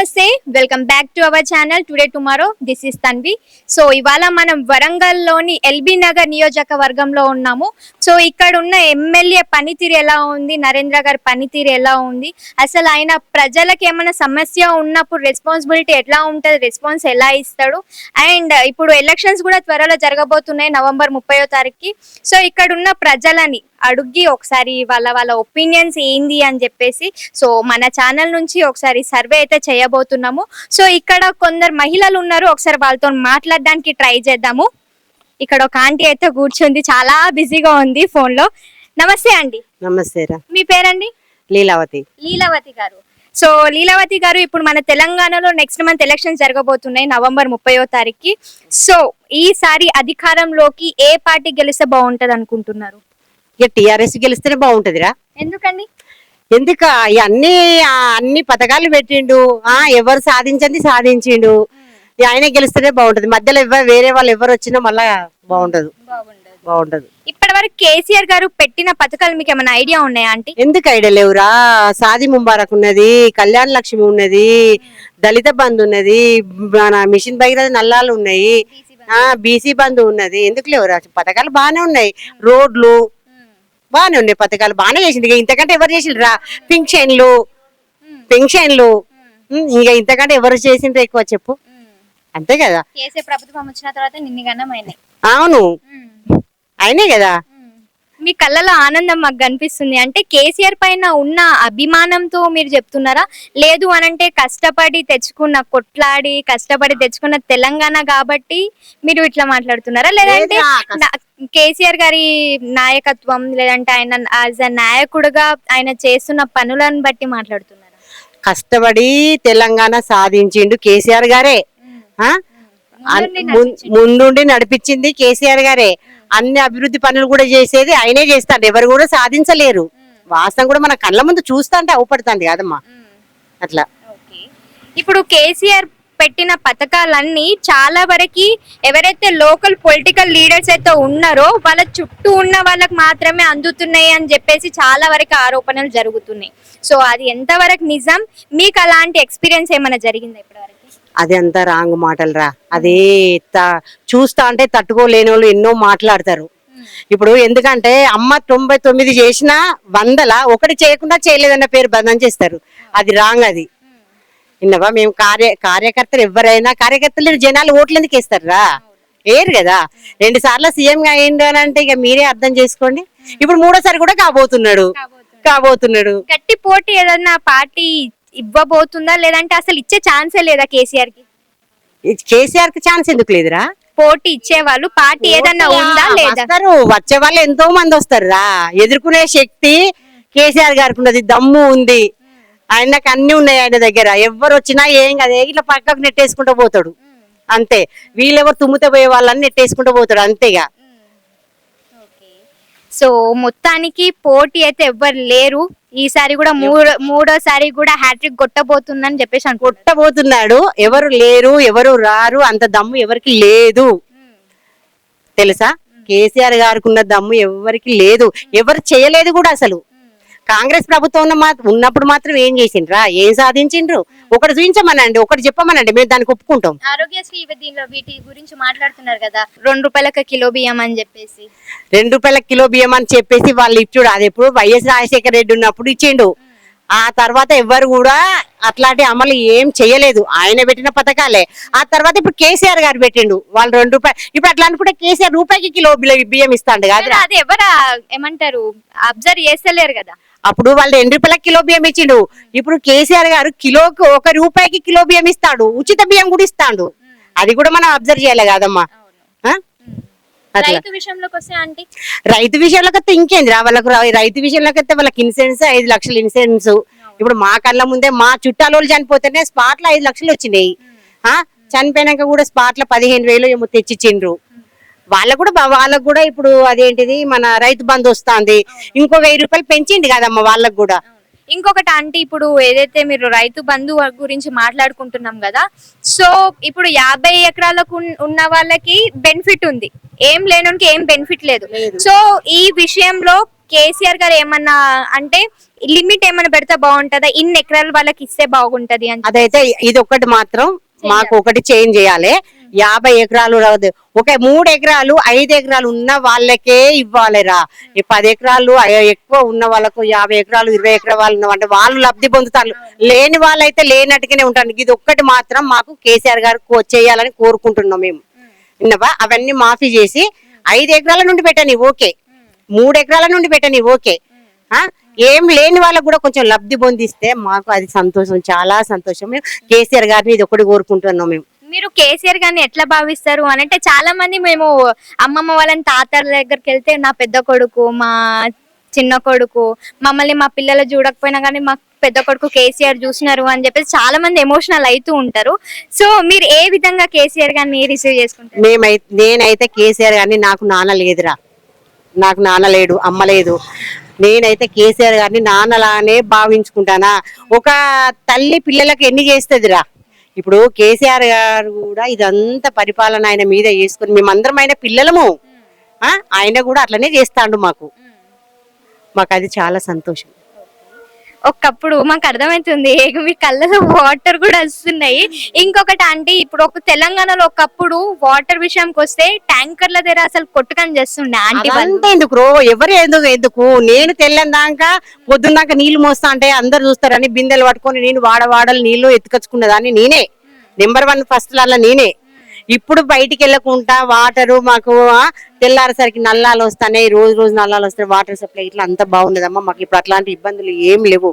నమస్తే welcome back to our channel. Today tomorrow this is Tanvi. So ఇవాళ మనం వరంగల్లోని LB Nagar నియోజకవర్గంలో ఉన్నాము. సో ఇక్కడ ఉన్న ఎమ్మెల్యే పనితీరు ఎలా ఉంది? నరేంద్ర గారి పనితీరు ఎలా ఉంది? అసలు ఆయన ప్రజలకు ఏమైనా సమస్య ఉన్నప్పుడు రెస్పాన్సిబిలిటీ ఎట్లా ఉంటుంది? రెస్పాన్స్ ఎలా ఇస్తాడు? అండ్ ఇప్పుడు ఎలక్షన్స్ కూడా త్వరలో జరగబోతున్నాయి నవంబర్ ముప్పయో తారీఖుకి. సో ఇక్కడ ఉన్న ప్రజలని అడుగి ఒకసారి వాళ్ళ వాళ్ళ ఒపీనియన్స్ ఏంది అని చెప్పేసి సో మన ఛానల్ నుంచి ఒకసారి సర్వే అయితే చేయబోతున్నాము. సో ఇక్కడ కొందరు మహిళలు ఉన్నారు ఒకసారి వాళ్ళతో మాట్లాడడానికి ట్రై చేద్దాము. ఇక్కడ ఒక ఆంటీ అయితే కూర్చుంది చాలా బిజీగా ఉంది ఫోన్లో నమస్తే అండి నమస్తే రా. మీ పేరండి? లీలావతి. లీలావతి గారు. సో లీలావతి గారు ఇప్పుడు మన తెలంగాణలో నెక్స్ట్ మంత్ ఎలక్షన్స్ జరగబోతున్నాయి నవంబర్ ముప్పయో తారీఖుకి. సో ఈసారి అధికారంలోకి ఏ పార్టీ గెలిస్తే బాగుంటది అనుకుంటున్నారు ఇక టిఆర్ఎస్ గెలిస్తేనే బాగుంటదిరా. ఎందుకండి? ఎందుక అన్ని అన్ని పథకాలు పెట్టిండు. ఆ ఎవరు సాధించింది సాధించిండు. ఇక ఆయన గెలిస్తేనే బాగుంటది. మధ్యలో ఎవరు వేరే వాళ్ళు ఎవరు వచ్చినా మళ్ళా బాగుంటదు బాగుంటది ఇప్పటి వరకు కేసీఆర్ గారు పెట్టిన పథకాలు మీకు ఏమైనా ఐడియా ఉన్నాయా ఆంటీ? ఎందుకు ఐడియా లేవురా? సాది ముబారక్ ఉన్నది కళ్యాణ లక్ష్మి ఉన్నది దళిత బంధు ఉన్నది మన మిషన్ భగీరథ నల్లాలు ఉన్నాయి. ఆ బీసీ బంధు ఉన్నది. ఎందుకు లేవురా? పథకాలు బాగానే ఉన్నాయి. రోడ్లు బాగానే ఉన్నాయి పథకాలు బాగానే చేసింది. ఇంతకంటే ఎవరు చేసిండ్రు రా? పింఛన్లు పెన్షన్లు ఇంకా ఇంతకంటే ఎవరు చేసిండ్రు ఎక్కువ చెప్పు. అంతే కదా. కేసీఆర్ ప్రభుత్వం వచ్చిన తర్వాత అయినాయి అవును. అయినే కదా. మీ కళ్ళలో ఆనందం మాకు కనిపిస్తుంది. అంటే కేసీఆర్ పైన ఉన్న అభిమానంతో మీరు చెప్తున్నారా? లేదు అనంటే కష్టపడి తెచ్చుకున్న కొట్లాడి కష్టపడి తెచ్చుకున్న తెలంగాణ కాబట్టి మీరు ఇట్లా మాట్లాడుతున్నారా? లేదంటే కేసీఆర్ గారి నాయకత్వం లేదంటే ఆయన యాజ్ అ నాయకుడుగా ఆయన చేస్తున్న పనులను బట్టి మాట్లాడుతున్నారా? కష్టపడి తెలంగాణ సాధించిండు కేసీఆర్ గారే? అన్- ముందుండి నడిపించింది కేసీఆర్ గారే. అన్ని అభివృద్ధి పనులు కూడా చేసేది ఆయనే చేస్తాడు. ఎవరు కూడా సాధించలేరు. వాస్తవం కూడా మన కళ్ళ ముందు చూస్తా అంటే అవుపడుతుంది కదమ్మా. అట్లా. ఓకే. ఇప్పుడు కేసీఆర్ పెట్టిన పథకాలన్నీ చాలా వరకు ఎవరైతే లోకల్ పొలిటికల్ లీడర్స్ అయితే ఉన్నారో వాళ్ళ చుట్టూ ఉన్న వాళ్ళకి మాత్రమే అందుతున్నాయి అని చెప్పేసి చాలా వరకు ఆరోపణలు జరుగుతున్నాయి. సో అది ఎంతవరకు నిజం? మీకు అలాంటి ఎక్స్పీరియన్స్ ఏమైనా జరిగిందా ఇప్పటివరకు? అది అంతా రాంగ్ మాటలు రా అదే చూస్తా అంటే తట్టుకోలేని వాళ్ళు ఎన్నో మాట్లాడతారు. ఇప్పుడు ఎందుకంటే అమ్మ తొంభై తొమ్మిది చేసినా వందల ఒకటి చేయకుండా చేయలేదన్న పేరు బంధం చేస్తారు. అది రాంగ్ అది. ఇన్నవా మేము కార్య కార్యకర్తలు ఎవరైనా కార్యకర్తలు జనాలు ఓట్లు ఎందుకు వేస్తారా వేయరు కదా. రెండు సార్లు సీఎంగా అయిండు అని అంటే ఇక మీరే అర్థం చేసుకోండి. ఇప్పుడు మూడోసారి కూడా కాబోతున్నాడు. కాబోతున్నాడు. గట్టి పోటీ ఏదన్నా పార్టీ ఇవ్వబోతుందా లేదంటే అసలు ఇచ్చే ఛాన్సే లేదా కేసీఆర్కి కేసీఆర్కి ఛాన్స్ ఎందుకు లేదురా? పోటీ ఇచ్చే వాళ్ళు పార్టీ ఏదన్నా ఉందా లేదా? వస్తారు. వచ్చే వాళ్ళు ఎంతో మంది వస్తారు రా ఎదుర్కొనే శక్తి కేసీఆర్ గారికి ఉన్నది దమ్ము ఉంది. ఆయనకు అన్ని ఉన్నాయి ఆయన దగ్గర. ఎవరు వచ్చినా ఏం కాదు. ఇట్లా పక్కకు నెట్టేసుకుంటూ పోతాడు. అంతే. వీళ్ళెవరు తుమ్ముతే పోయే వాళ్ళని నెట్టేసుకుంటూ పోతాడు. అంతేగా. సో మొత్తానికి పోటీ అయితే ఎవ్వరు లేరు. ఈసారి కూడా మూడో మూడోసారి కూడా హ్యాట్రిక్ కొట్టబోతుందని చెప్పేసి అనుకుంటా కొట్టబోతున్నాడు. ఎవరు లేరు ఎవరు రారు అంత దమ్ము ఎవరికి లేదు. తెలుసా? కేసీఆర్ గారికి ఉన్న దమ్ము ఎవరికి లేదు. ఎవరు చేయలేదు కూడా అసలు. కాంగ్రెస్ ప్రభుత్వం ఉన్నప్పుడు మాత్రం ఏం చేసిండ్రా? ఏం సాధించిండ్రు? ఒకటి చూపించమనండి ఒకటి చెప్పమనండి మేము దానికి ఒప్పుకుంటాం. ఆరోగ్యశ్రీ దీనిలో వీటి గురించి మాట్లాడుతున్నారు కదా రెండు రూపాయలకి కిలో బియ్యం అని చెప్పేసి. రెండు రూపాయల కిలో బియ్యం అని చెప్పేసి వాళ్ళు ఇచ్చుడు అది ఎప్పుడు వైఎస్ రాజశేఖర రెడ్డి ఉన్నప్పుడు ఇచ్చిండు. ఆ తర్వాత ఎవ్వరు కూడా అట్లాంటి అమలు ఏం చేయలేదు. ఆయన పెట్టిన పథకాలే. ఆ తర్వాత ఇప్పుడు కేసీఆర్ గారు పెట్టిండు. వాళ్ళు రెండు రూపాయలు ఇప్పుడు అట్లా అనుకుంటే కేసీఆర్ రూపాయికి కిలో బియ్యం- ఇస్తాడు కాదు అది ఎవరు ఏమంటారు? అబ్జర్వ్ చేస్తలేరు కదా. అప్పుడు వాళ్ళు రెండు రూపాయల కిలో బియ్యం ఇచ్చిండు. ఇప్పుడు కేసీఆర్ గారు కిలోకి ఒక రూపాయికి కిలో బియ్యం ఇస్తాడు. ఉచిత బియ్యం కూడా ఇస్తాడు. అది కూడా మనం అబ్జర్వ్ చేయాలి కాదమ్మా. రైతు విషయంలోకి వస్తే ఆంటీ? రైతు విషయంలోకి వస్తే ఇంకేంది రా వాళ్ళకు రైతు విషయంలోకి వస్తే వాళ్ళకి ఇన్సూరెన్స్ ఐదు లక్షలు ఇన్సూరెన్స్. ఇప్పుడు మా కళ్ళ ముందే మా చుట్టాల చనిపోతేనే స్పాట్లో ఐదు లక్షలు వచ్చినాయి. ఆ? చనిపోయినాక కూడా స్పాట్లో పదిహేను వేలు ఏమో తెచ్చిచ్చిండ్రు. వాళ్ళకు కూడా వాళ్ళకు కూడా ఇప్పుడు అదేంటిది మన రైతు బంధు వస్తుంది. ఇంకో వెయ్యి రూపాయలు పెంచింది కదమ్మా వాళ్ళకు కూడా. ఇంకొకటి అంటే ఇప్పుడు ఏదైతే మీరు రైతు బంధు గురించి మాట్లాడుకుంటున్నాం కదా సో ఇప్పుడు యాభై ఎకరాలకు ఉన్- ఉన్న వాళ్ళకి బెనిఫిట్ ఉంది. ఏం లేనోనికి ఏం బెనిఫిట్ లేదు. సో ఈ విషయంలో కేసీఆర్ గారు ఏమన్నా అంటే లిమిట్ ఏమన్నా పెడితే బాగుంటుందా? ఇన్ని ఎకరాలు వాళ్ళకి ఇస్తే బాగుంటది అని. అదైతే ఇది ఒకటి మాత్రం మాకు ఒకటి చేంజ్ చేయాలి. యాభై ఎకరాలు రావద్దు ఒక మూడు ఎకరాలు ఐదు ఎకరాలు ఉన్న వాళ్ళకే ఇవ్వాలిరా. ఈ పది ఎకరాలు ఎక్కువ ఉన్న వాళ్ళకు యాభై ఎకరాలు ఇరవై ఎకరాలు వాళ్ళు ఉన్న అంటే వాళ్ళు లబ్ధి పొందుతారు. లేని వాళ్ళైతే లేనట్టుగానే ఉంటారు. ఇది ఒక్కటి మాత్రం మాకు కేసీఆర్ గారు చేయాలని కోరుకుంటున్నాం మేము. విన్నవా అవన్నీ మాఫీ చేసి ఐదు ఎకరాల నుండి పెట్టని ఓకే. మూడు ఎకరాల నుండి పెట్టని ఓకే. ఏం లేని వాళ్ళకు కూడా కొంచెం లబ్ధి పొందిస్తే మాకు అది సంతోషం చాలా సంతోషం. మేము కేసీఆర్ గారిని ఇది ఒకటి కోరుకుంటున్నాం మేము. మీరు కేసీఆర్ గారిని ఎట్లా భావిస్తారు? అని అంటే చాలా మంది మేము అమ్మమ్మ వాళ్ళని తాతల దగ్గరికి వెళ్తే నా పెద్ద కొడుకు మా చిన్న కొడుకు మమ్మల్ని మా పిల్లలు చూడకపోయినా కానీ మా పెద్ద కొడుకు కేసీఆర్ చూసినారు అని చెప్పేసి చాలా మంది ఎమోషనల్ అవుతూ ఉంటారు. సో మీరు ఏ విధంగా కేసీఆర్ గారిని రిసీవ్ చేసుకుంటారు? మేమైతే నేనైతే కేసీఆర్ గారిని నాకు నాన్న లేదురా. నాకు నాన్న లేడు అమ్మ లేదు. నేనైతే కేసీఆర్ గారిని నాన్నలానే భావించుకుంటానా? ఒక తల్లి పిల్లలకు ఎన్ని చేస్తుందిరా? ఇప్పుడు కేసీఆర్ గారు కూడా ఇదంతా పరిపాలన ఆయన మీద చేసుకుని మేమందరం ఆయన పిల్లలము. ఆ, ఆయన కూడా అట్లనే చేస్తాడు మాకు. మాకు అది చాలా సంతోషం. ఒకప్పుడు మాకు అర్థమవుతుంది మీ కళ్ళలో వాటర్ కూడా వస్తున్నాయి. ఇంకొకటి అంటే ఇప్పుడు ఒక తెలంగాణలో ఒకప్పుడు వాటర్ విషయంకి వస్తే ట్యాంకర్ల దగ్గర అసలు కొట్టుకని చేస్తుండే ఆంటీ అదంతా ఎందుకు రో ఎవరు ఎందుకు ఎందుకు? నేను తెల్లందాక పొద్దున్నాక నీళ్ళు మోస్తా అంటే అందరు చూస్తారని బిందెలు పట్టుకొని నేను వాడ వాడలు నీళ్ళు ఎత్తుకొచ్చుకున్నదాన్ని నేనే. నెంబర్ వన్ ఫస్ట్ లాగా నేనే. ఇప్పుడు బయటికి వెళ్ళకుండా వాటరు మాకు తెల్లారేసరికి నల్లాలు వస్తాయి రోజు రోజు నల్లాలు వస్తాయి వాటర్ సప్లై ఇట్లా అంతా బాగున్నదమ్మా మాకు ఇప్పుడు అట్లాంటి ఇబ్బందులు ఏం లేవు.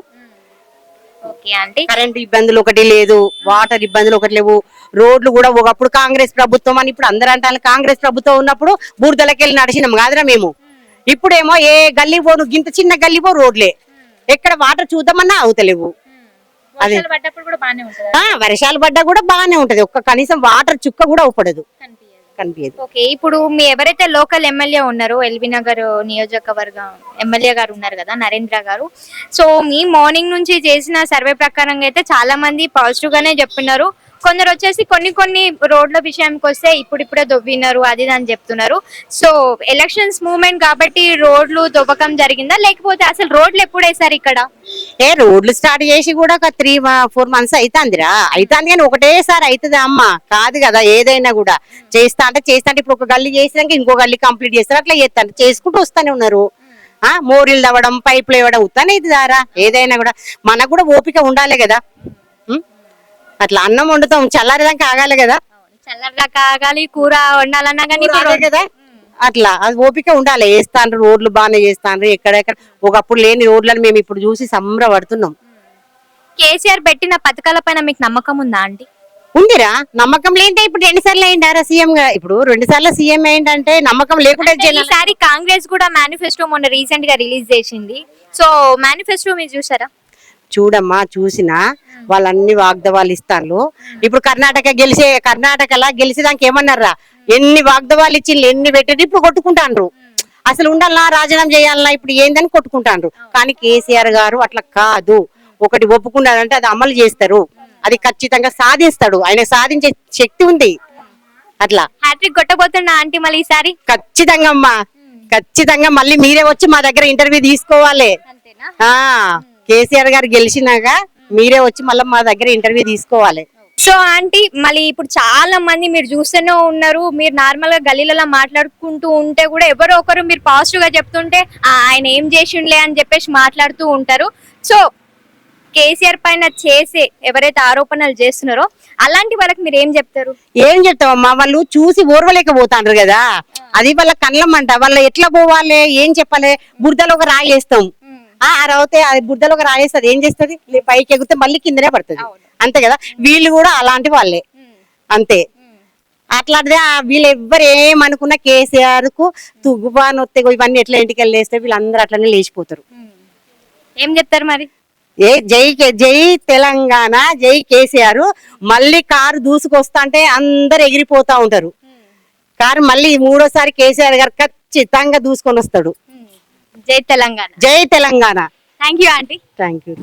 ఆంటీ. కరెంట్ ఇబ్బందులు ఒకటి లేదు వాటర్ ఇబ్బందులు ఒకటి లేవు. రోడ్లు కూడా ఒకప్పుడు కాంగ్రెస్ ప్రభుత్వం అని ఇప్పుడు అందరూ అంటారు కాంగ్రెస్ ప్రభుత్వం ఉన్నప్పుడు బూర్దలకి వెళ్ళి నడిచినాం కాదురా మేము. ఇప్పుడేమో ఏ గల్లీ పోను గింత చిన్న గల్లీ పో రోడ్లే. ఎక్కడ వాటర్ చూద్దామన్నా అవుతలేవు. అదే. వర్షాలు పడ్డా కూడా బాగానే ఉంటది. ఒక్క కనీసం వాటర్ చుక్క కూడా ఊపడదు. కనిపించదు ఓకే ఇప్పుడు మీ ఎవరైతే లోకల్ ఎమ్మెల్యే ఉన్నారో ఎల్బీ నగర్ నియోజకవర్గం ఎమ్మెల్యే గారు ఉన్నారు కదా నరేంద్ర గారు. సో మీ మార్నింగ్ నుంచి చేసిన సర్వే ప్రకారంగా అయితే చాలా మంది పాజిటివ్ గానే చెప్పినారు కొందరు వచ్చేసి కొన్ని కొన్ని రోడ్ల విషయానికి వస్తే ఇప్పుడిప్పుడే దొవ్వినారు అది ఇది అని చెప్తున్నారు. సో ఎలక్షన్స్ మూవ్మెంట్ కాబట్టి రోడ్లు దొవ్వకం జరిగిందా? లేకపోతే అసలు రోడ్లు ఎప్పుడు వేసారు ఇక్కడ? ఏ రోడ్లు స్టార్ట్ చేసి కూడా ఒక త్రీ ఫోర్ మంత్స్ అవుతుందిరా అవుతుంది కానీ ఒకటేసారి అవుతుంది అమ్మ. కాదు కదా ఏదైనా కూడా. చేస్తా అంటే చేస్తా అంటే ఇప్పుడు ఒక గల్లీ చేసినాక ఇంకో గల్లీ కంప్లీట్ చేస్తారు. అట్లా చేస్తాను చేసుకుంటూ వస్తానే ఉన్నారు. ఆ మోరీలు తవ్వడం పైపులు ఇవ్వడం అవుతానే ఇది దారా ఏదైనా కూడా మనకు కూడా ఓపిక ఉండాలి కదా. అట్లా అన్నం వండుతాం చల్లారేదాకా ఆగాలి కదా. చల్లగా కాగాలి కూర వండాలన్నా కానీ కదా. అట్లా అది ఓపిక ఉండాలి. వేస్తాండ్రు రోడ్లు బాగానే చేస్తాండ్రు ఎక్కడెక్కడ. ఒకప్పుడు లేని రోడ్లను మేము ఇప్పుడు చూసి సంబరపడుతున్నాం. కేసీఆర్ పెట్టిన పథకాల పైన మీకు నమ్మకం ఉందా ఆంటీ ఉందిరా. నమ్మకం లేదంటే ఇప్పుడు రెండు సార్లు అయిండారా సీఎం గా? ఇప్పుడు రెండు సార్లు సీఎం ఏంటంటే నమ్మకం లేకుండా ఈసారి కాంగ్రెస్ కూడా మేనిఫెస్టో మొన్న రీసెంట్గా రిలీజ్ చేసింది. సో మేనిఫెస్టో మీరు చూసారా? చూడమ్మా చూసినా వాళ్ళన్ని వాగ్దవాలు ఇస్తారు. ఇప్పుడు కర్ణాటక గెలిచే కర్ణాటకలా గెలిచేదానికి ఏమన్నారా? ఎన్ని వాగ్దవాలు ఇచ్చి ఎన్ని పెట్టేది ఇప్పుడు కొట్టుకుంటాండ్రు. అసలు ఉండాలనా రాజీనామా చేయాలనా ఇప్పుడు ఏందని కొట్టుకుంటాండ్రు. కానీ కేసీఆర్ గారు అట్లా కాదు. ఒకటి ఒప్పుకున్నారంటే అది అమలు చేస్తారు. అది ఖచ్చితంగా సాధిస్తాడు. ఆయన సాధించే శక్తి ఉంది. అట్లా. హ్యాట్రిక్ కొట్టబోతున్నా ఆంటీ మళ్ళీ ఈసారి? ఖచ్చితంగా అమ్మా ఖచ్చితంగా మళ్ళీ మీరే వచ్చి మా దగ్గర ఇంటర్వ్యూ తీసుకోవాలి. కేసీఆర్ గారు గెలిచినాక మీరే వచ్చి మళ్ళీ మా దగ్గర ఇంటర్వ్యూ తీసుకోవాలి. సో ఆంటీ మళ్ళీ ఇప్పుడు చాలా మంది మీరు చూస్తూనే ఉన్నారు మీరు నార్మల్గా గలీలలో మాట్లాడుకుంటూ ఉంటే కూడా ఎవరో ఒకరు మీరు పాజిటివ్గా చెప్తుంటే "ఆ, ఆయన ఏం చేసిండ్లే అని చెప్పేసి మాట్లాడుతూ ఉంటారు. సో కేసీఆర్ పైన చేసే ఎవరైతే ఆరోపణలు చేస్తున్నారో అలాంటి వాళ్ళకి మీరు ఏం చెప్తారు? ఏం చెప్తావమ్మా? వాళ్ళు చూసి ఓర్వలేకపోతాండ్రు కదా. అది వాళ్ళ కళ్ళమంట వాళ్ళు ఎట్లా పోవాలి? ఏం చెప్పాలి? బురదలో ఒక రాయి వేస్తాం. ఆ రావుతే అది బురదలో ఒక రాయి వేస్తుంది ఏం చేస్తుంది? పైకి ఎగితే మళ్ళీ కిందనే పడుతుంది. అంతే కదా? వీళ్ళు కూడా అలాంటి వాళ్ళే. అంతే. అట్లాంటిదే వీళ్ళు ఎవ్వరు ఏమనుకున్నా కేసీఆర్కు తుగుబాన్ వస్తే ఇవన్నీ ఎట్లా ఇంటికి వెళ్ళి వేస్తే వీళ్ళందరూ అట్లనే లేచిపోతారు. ఏం చెప్తారు మరి? ఏ జై జై తెలంగాణ జై కేసీఆర్. మళ్ళీ కారు దూసుకొస్తా అంటే అందరు ఎగిరిపోతా ఉంటారు. కారు మళ్ళీ మూడోసారి కేసీఆర్ గారు ఖచ్చితంగా దూసుకొని వస్తాడు జై తెలంగాణ. జై Telangana. Thank you aunty thank you